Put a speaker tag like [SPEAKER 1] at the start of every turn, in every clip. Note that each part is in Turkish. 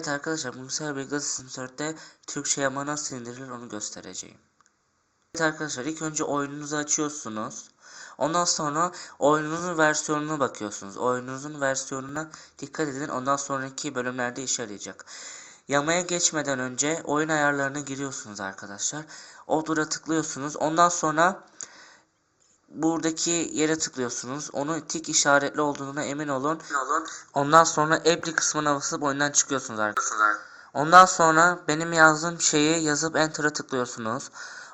[SPEAKER 1] Evet arkadaşlar bu sefer Big Data Sims 4'te Türkçe yama nasıl indirilir onu göstereceğim. Evet arkadaşlar ilk önce oyununuzu açıyorsunuz. Ondan sonra oyununuzun versiyonuna bakıyorsunuz. Oyununuzun versiyonuna dikkat edin. Ondan sonraki bölümlerde işe yarayacak. Yamaya geçmeden önce oyun ayarlarına giriyorsunuz arkadaşlar. Order'a tıklıyorsunuz. Ondan sonra buradaki yere tıklıyorsunuz. Onu tik işaretli olduğuna emin olun. Ondan sonra apply kısmına basıp oyundan çıkıyorsunuz arkadaşlar. Ondan sonra benim yazdığım şeyi yazıp enter'a tıklıyorsunuz.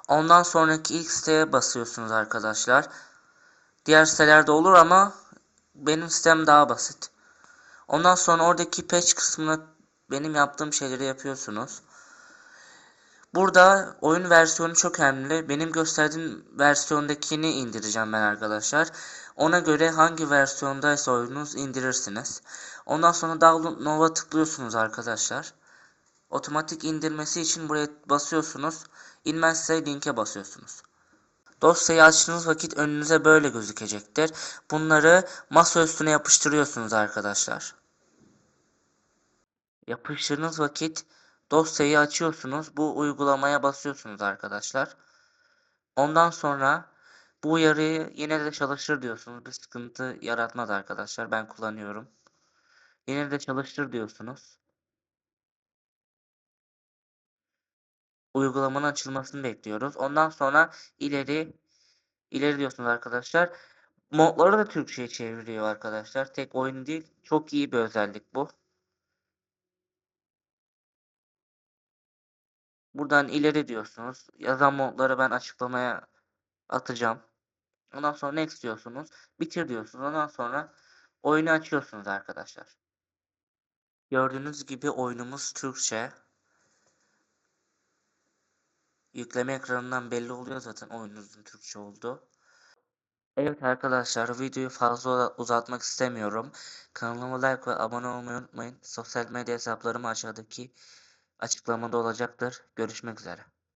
[SPEAKER 1] Ondan sonraki ilk siteye basıyorsunuz arkadaşlar. Diğer sitelerde olur ama benim sitem daha basit. Ondan sonra oradaki patch kısmına benim yaptığım şeyleri yapıyorsunuz. Burada oyun versiyonu çok önemli. Benim gösterdiğim versiyondakini indireceğim ben arkadaşlar. Ona göre hangi versiyondaysa oyununuz indirirsiniz. Ondan sonra Download Now'a tıklıyorsunuz arkadaşlar. Otomatik indirmesi için buraya basıyorsunuz. İnmezse linke basıyorsunuz. Dosyayı açtığınız vakit önünüze böyle gözükecektir. Bunları masa üstüne yapıştırıyorsunuz arkadaşlar. Yapıştırdığınız vakit dosyayı açıyorsunuz. Bu uygulamaya basıyorsunuz arkadaşlar. Ondan sonra bu uyarıyı yine de çalıştır diyorsunuz. Bir sıkıntı yaratmaz arkadaşlar. Ben kullanıyorum. Yine de çalıştır diyorsunuz. Uygulamanın açılmasını bekliyoruz. Ondan sonra ileri ileri diyorsunuz arkadaşlar. Modları da Türkçe'ye çeviriyor arkadaşlar. Tek oyun değil. Çok iyi bir özellik bu. Buradan ileri diyorsunuz. Yazan modları ben açıklamaya atacağım. Ondan sonra next diyorsunuz. Bitir diyorsunuz. Ondan sonra oyunu açıyorsunuz arkadaşlar. Gördüğünüz gibi oyunumuz Türkçe. Yükleme ekranından belli oluyor zaten oyununuzun Türkçe olduğu. Evet arkadaşlar videoyu fazla uzatmak istemiyorum. Kanalıma like ve abone olmayı unutmayın. Sosyal medya hesaplarım aşağıdaki açıklamada olacaktır. Görüşmek üzere.